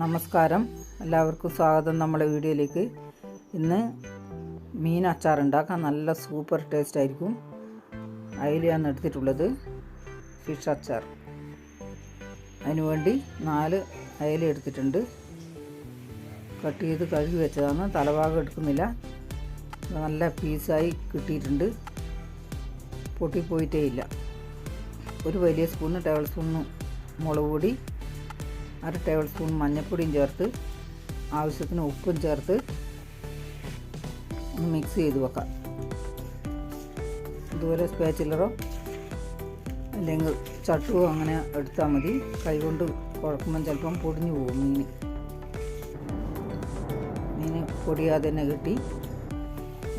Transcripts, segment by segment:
നമസ്കാരം. എല്ലാവർക്കും സ്വാഗതം നമ്മളെ വീഡിയോയിലേക്ക്. ഇന്ന് മീൻ അച്ചാർ ഉണ്ടാക്കാൻ നല്ല സൂപ്പർ ടേസ്റ്റ് ആയിരിക്കും. അതിലാണ് എടുത്തിട്ടുള്ളത് ഫിഷ് അച്ചാർ. അതിനുവേണ്ടി നാല് അയല എടുത്തിട്ടുണ്ട്. കട്ട് ചെയ്ത് കഴുകി വെച്ചതാണ്. തലഭാഗം എടുക്കുന്നില്ല. നല്ല പീസായി കിട്ടിയിട്ടുണ്ട്. പൊട്ടിപ്പോയിട്ടേ ഇല്ല. ഒരു വലിയ സ്പൂണ് ടേബിൾ സ്പൂണ് മുളക് പൊടി അര ടേബിൾ സ്പൂൺ മഞ്ഞൾപ്പൊടിയും ചേർത്ത് ആവശ്യത്തിന് ഉപ്പും ചേർത്ത് ഒന്ന് മിക്സ് ചെയ്ത് വെക്കാം. ഇതുപോലെ സ്പാച്ചിലറോ അല്ലെങ്കിൽ ചട്ടുവോ അങ്ങനെ എടുത്താൽ മതി. കൈകൊണ്ട് കുഴക്കുമ്പം ചിലപ്പം പൊടിഞ്ഞു പോകും മീൻ. മീൻ പൊടിയാതെ തന്നെ കിട്ടി.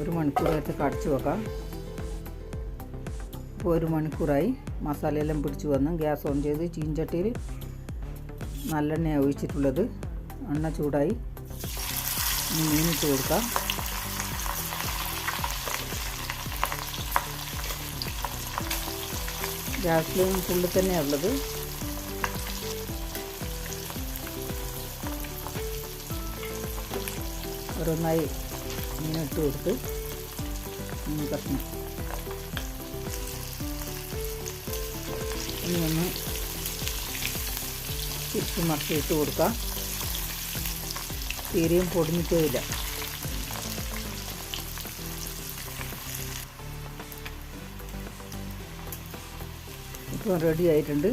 ഒരു മണിക്കൂറായിട്ട് കടച്ച് വെക്കാം. ഇപ്പോൾ ഒരു മണിക്കൂറായി. മസാലയെല്ലാം പിടിച്ച് വന്ന് ഗ്യാസ് ഓൺ ചെയ്ത് ചീഞ്ചട്ടിയിൽ നല്ലെണ്ണയാണ് ഒഴിച്ചിട്ടുള്ളത്. എണ്ണ ചൂടായി. മീനിട്ട് കൊടുക്കാം. ഗ്യാസിൽ ഫുള്ളിൽ തന്നെയാണ് ഉള്ളത്. ഓരോന്നായി മീനിട്ട് കൊടുത്ത് മീൻ കഷ്ണം ഇനി ഒന്ന് തിരിച്ച് മറിച്ചിട്ട് കൊടുക്കാം. തീരെയും പൊടിഞ്ഞിട്ടേ ഇല്ല. ഇപ്പോൾ റെഡി ആയിട്ടുണ്ട്.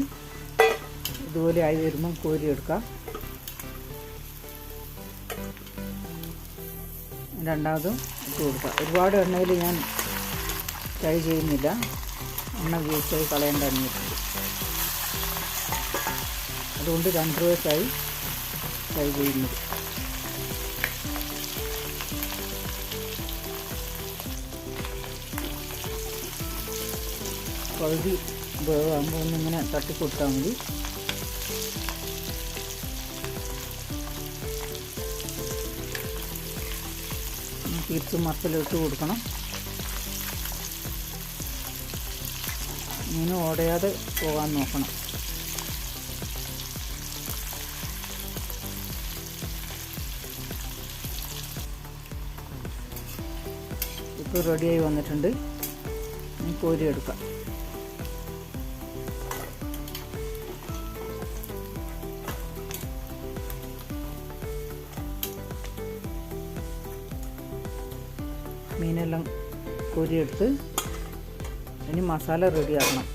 ഇതുപോലെ ആയി വരുമ്പം കോരി എടുക്കാം. രണ്ടാമതും ഇട്ട് കൊടുക്കാം. ഒരുപാട് എണ്ണയിൽ ഞാൻ ട്രൈ ചെയ്യുന്നില്ല. എണ്ണ ഉപയോഗിച്ചത് കളയേണ്ട എണ്ണയിട്ടുണ്ട് അതുകൊണ്ട് ആയി ഫ്രൈ ചെയ്യുന്നത്. പകുതി വേവാകുമ്പോൾ ഒന്നിങ്ങനെ തട്ടിക്കൊടുത്താൽ മതി. തിരിച്ച് മസലിട്ട് കൊടുക്കണം. മീൻ ഓടയാതെ പോകാൻ നോക്കണം. ഇപ്പോൾ റെഡിയായി വന്നിട്ടുണ്ട്. കോരി എടുക്കാം. മീനെല്ലാം കോരിയെടുത്ത് ഇനി മസാല റെഡിയാക്കണം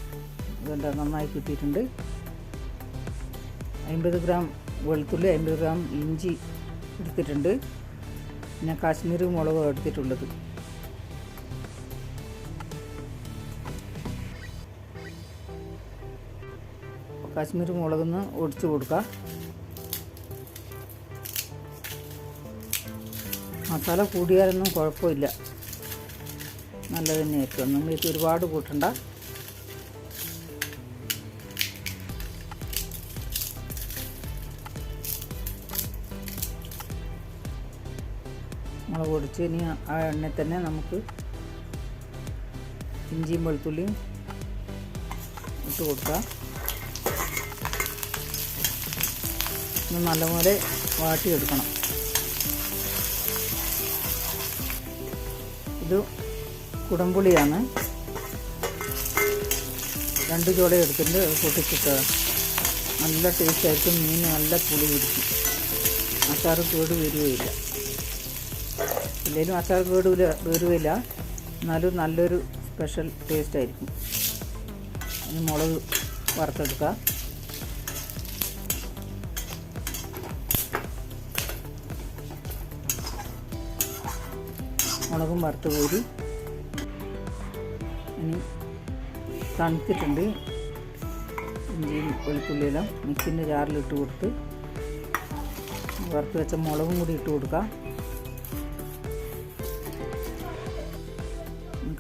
ഇതുകൊണ്ട് നന്നായി കിട്ടിയിട്ടുണ്ട്. അമ്പത് ഗ്രാം വെളുത്തുള്ളി അമ്പത് ഗ്രാം ഇഞ്ചി എടുത്തിട്ടുണ്ട്. പിന്നെ കാശ്മീരി മുളക് എടുത്തിട്ടുള്ളത്. കാശ്മീരി മുളകൊന്ന് ഒടിച്ചു കൊടുക്കുക. മസാല കൂടിയാലൊന്നും കുഴപ്പമില്ല. നല്ലത് തന്നെയായിരിക്കും നമ്മൾക്ക് ഒരുപാട് കൂട്ടണ്ട. മുളക് പൊടിച്ച് ഇനി ആ എണ്ണയിൽ തന്നെ നമുക്ക് ഇഞ്ചിയും വെളുത്തുള്ളിയും ഇട്ട് കൊടുക്കാം. ഇത് നല്ലപോലെ വാട്ടിയെടുക്കണം. ഇത് കുടംപുളിയാണ്. രണ്ട് ചോള എടുത്തിട്ട് പൊട്ടിച്ചിട്ട് നല്ല ടേസ്റ്റ് ആയിട്ട് മീൻ നല്ല പുളി പിടിക്കും. അച്ചാർ കേട് വരികയില്ല. ഇല്ലെങ്കിലും അച്ചാർ കേട് വരികയില്ല. എന്നാലും നല്ലൊരു സ്പെഷ്യൽ ടേസ്റ്റ് ആയിരിക്കും. ഇനി മുളക് വറുത്തെടുക്കുക മുളകും വറുത്ത് കോരി ഇനി തണുത്തിട്ടുണ്ട്. ഇഞ്ചിയും വെളുത്തുള്ളിയെല്ലാം മിക്സിന്റെ ജാറിലിട്ട് കൊടുത്ത് വറുത്ത് വെച്ച മുളകും കൂടി ഇട്ട് കൊടുക്കാം.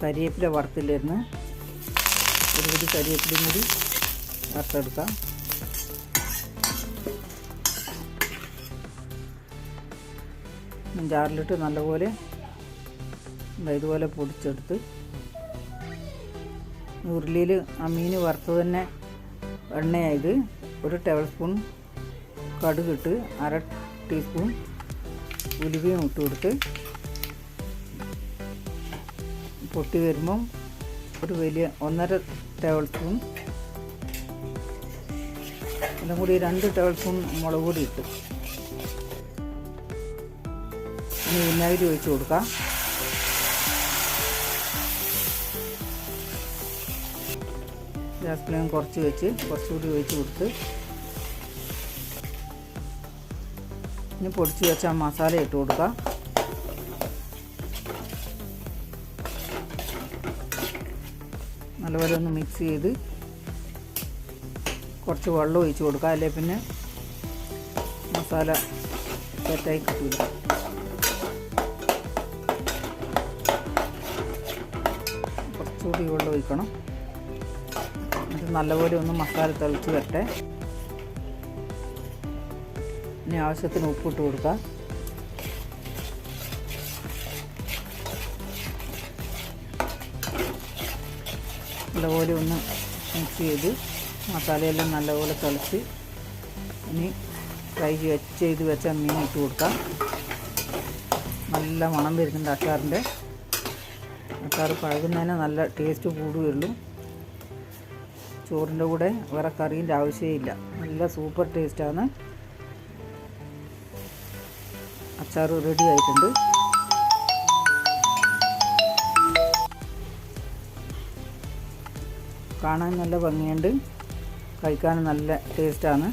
കരിവേപ്പില വറുത്തില്ലായിരുന്നു. ഒരു കൂടി കരിവേപ്പിലയും കൂടി വറുത്തെടുക്കാം. ജാറിലിട്ട് നല്ലപോലെ ഇതുപോലെ പൊടിച്ചെടുത്ത് ഉരുളിയിൽ ആ മീൻ വറുത്ത് തന്നെ എണ്ണയായത് ഒരു ടേബിൾ സ്പൂൺ കടുകിട്ട് അര ടീസ്പൂൺ ഉലുവയും ഇട്ട് കൊടുത്ത് പൊട്ടി വരുമ്പം ഒരു വലിയ ഒന്നര ടേബിൾ സ്പൂൺ എല്ലാം കൂടി രണ്ട് ടേബിൾ സ്പൂൺ മുളക് പൊടി ഇട്ട് ഇനി വിനാഗിരി ഒഴിച്ച് കൊടുക്കാം. ഗ്യാസ് ഫ്ലെയിം കുറച്ച് വെച്ച് കുറച്ചുകൂടി ഒഴിച്ച് കൊടുത്ത്. ഇനി പൊടിച്ച് വെച്ച മസാല ഇട്ട് കൊടുക്കാം. നല്ലപോലെ ഒന്ന് മിക്സ് ചെയ്ത് കുറച്ച് വെള്ളം ഒഴിച്ച് കൊടുക്കുക അല്ലെ പിന്നെ? മസാല സെറ്റായി കിട്ടില്ല കുറച്ചുകൂടി വെള്ളം ഒഴിക്കണം. എന്നിട്ട് നല്ലപോലെ ഒന്ന് മസാല തിളച്ച് വരട്ടെ. ഇനി ആവശ്യത്തിന് ഉപ്പിട്ട് കൊടുക്കുക നല്ലപോലെ ഒന്ന് മിക്സ് ചെയ്ത് മസാലയെല്ലാം നല്ലപോലെ തിളച്ച് ഇനി ഫ്രൈ ചെയ്ത് വെച്ച മീൻ ഇട്ട് കൊടുക്കാം. നല്ല മണം വരുന്നുണ്ട് അച്ചാറിന്റെ. അച്ചാർ പഴകുന്നതിന് നല്ല ടേസ്റ്റ് കൂടുകയുള്ളൂ. ചോറിന്റെ കൂടെ വേറെ കറീന്റെ ആവശ്യമില്ല. നല്ല സൂപ്പർ ടേസ്റ്റാണ്. അച്ചാർ റെഡി ആയിട്ടുണ്ട്. കാണാൻ നല്ല ഭംഗിയുണ്ട്. കഴിക്കാൻ നല്ല ടേസ്റ്റാണ്.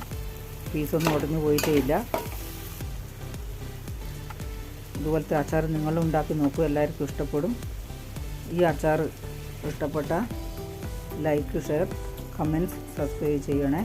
പീസൊന്നും ഉടഞ്ഞു പോയിട്ടേ ഇല്ല ഇതുപോലത്തെ അച്ചാർ നിങ്ങളും ഉണ്ടാക്കി നോക്കൂ. എല്ലാവർക്കും ഇഷ്ടപ്പെടും. ഈ അച്ചാർ ഇഷ്ടപ്പെട്ട ലൈക്ക് ഷെയർ കമന്റ്സ് സബ്സ്ക്രൈബ് ചെയ്യണേ.